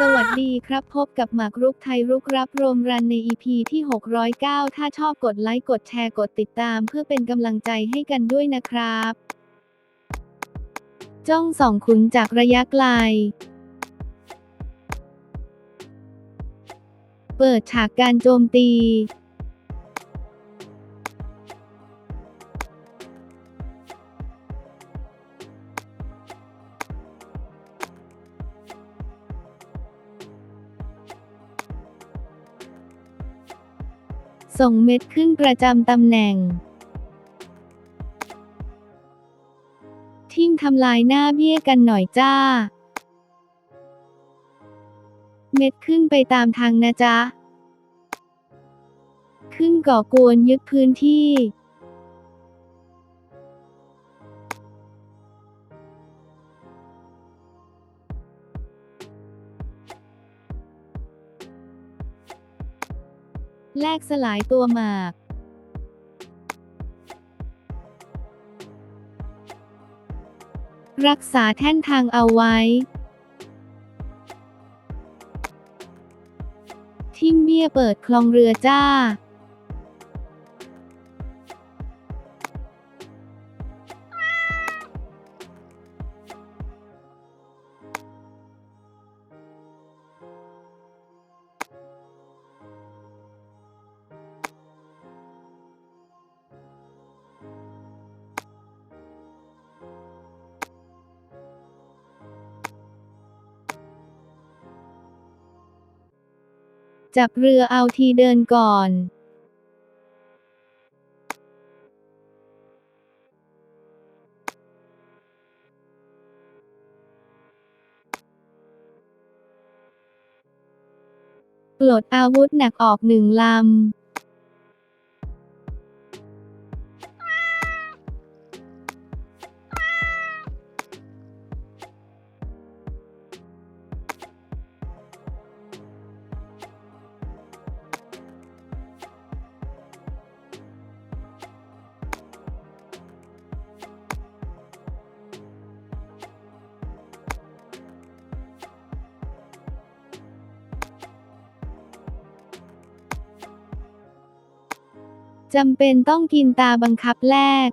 สวัสดีครับพบกับหมากรุกไทยรุกรับโรมรันใน EP ที่ 609 ถ้าชอบกดไลค์กดแชร์กดติดตามเพื่อเป็นกำลังใจให้กันด้วยนะครับ จ้องส่องขุนจากระยะไกล เปิดฉากการโจมตี ส่งเม็ดขึ้นประจำตำแหน่ง ทิ่มทำลายหน้าเบี้ยกันหน่อยจ้า เม็ดขึ้นไปตามทางนะจ๊ะ ขึ้นก่อกวนยึดพื้นที่ แลกสลายตัวหมาก รักษาแท่นทางเอาไว้ ทิมเบี้ยเปิดคลองเรือจ้า จับเรือเอาทีเดินก่อนปลดอาวุธหนักออกหนึ่งลำ จำเป็นต้องกินตาบังคับแลก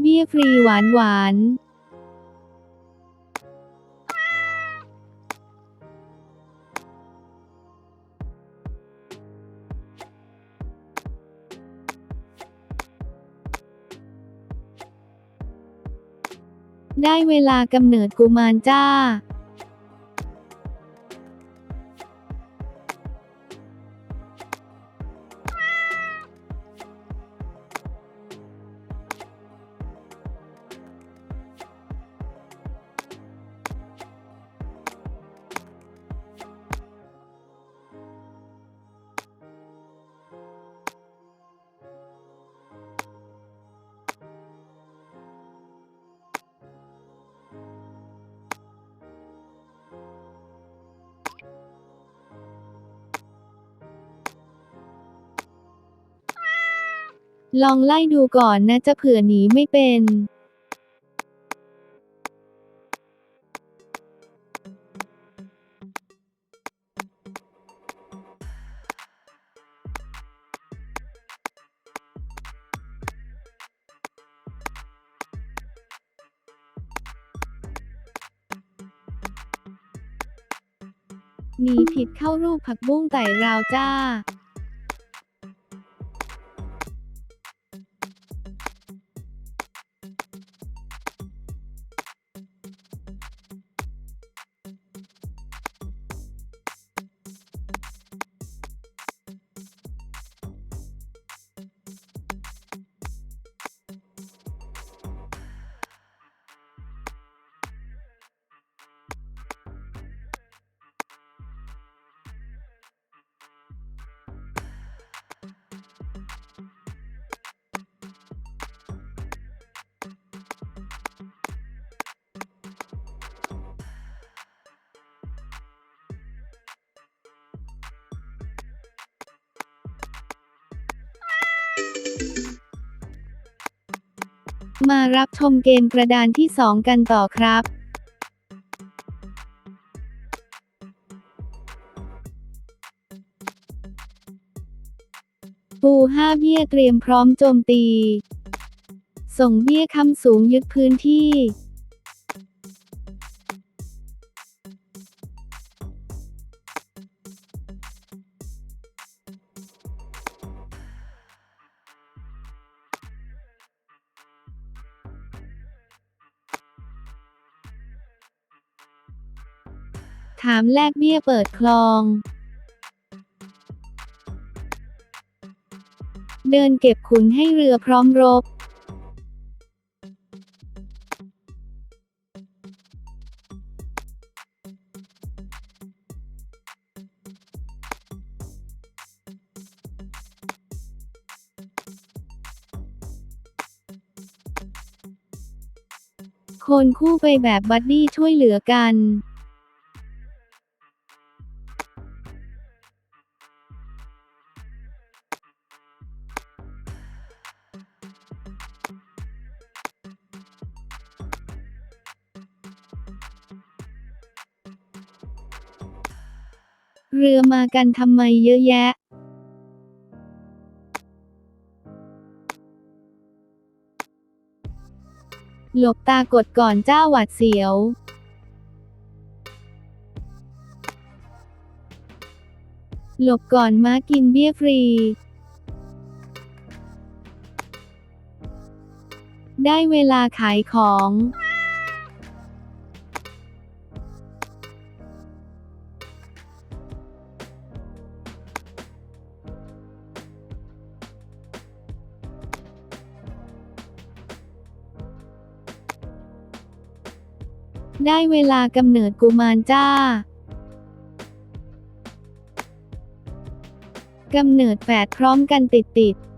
เบี้ยฟรีหวานหวานได้เวลากำเนิดกุมารจ้า ลองไล่ดูก่อนนะจะเผื่อหนีไม่เป็นหนีผิดเข้ารูปผักบุ้งไต่ราวจ้า มารับชมเกมกระดานที่ 2 กันต่อครับ ปูห้าเบี้ยเตรียมพร้อมโจมตี ส่งเบี้ยคำสูงยึดพื้นที่ ถามแลกเบี้ยเปิดคลอง เดินเก็บขุนให้เรือพร้อมรบ คนคู่ไปแบบบัดดี้ช่วยเหลือกัน เรือมากันทำไมเยอะแยะหลบตากดก่อนเจ้าหวัดเสียว หลบก่อนม้ากินเบี้ยฟรี ได้เวลาขายของ ได้เวลากำเนิดกุมารจ้ากำเนิดแฝดพร้อมกันติดติดๆ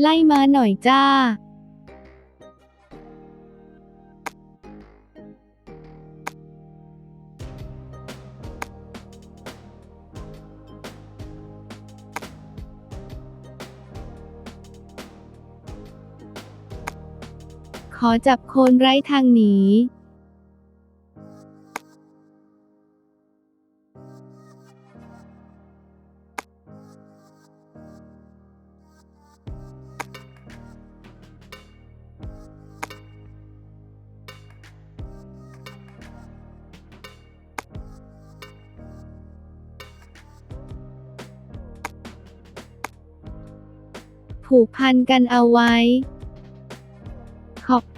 ไล่มาหน่อยจ้า ขอจับโคนไร้ทางหนีผูกพันกันเอาไว้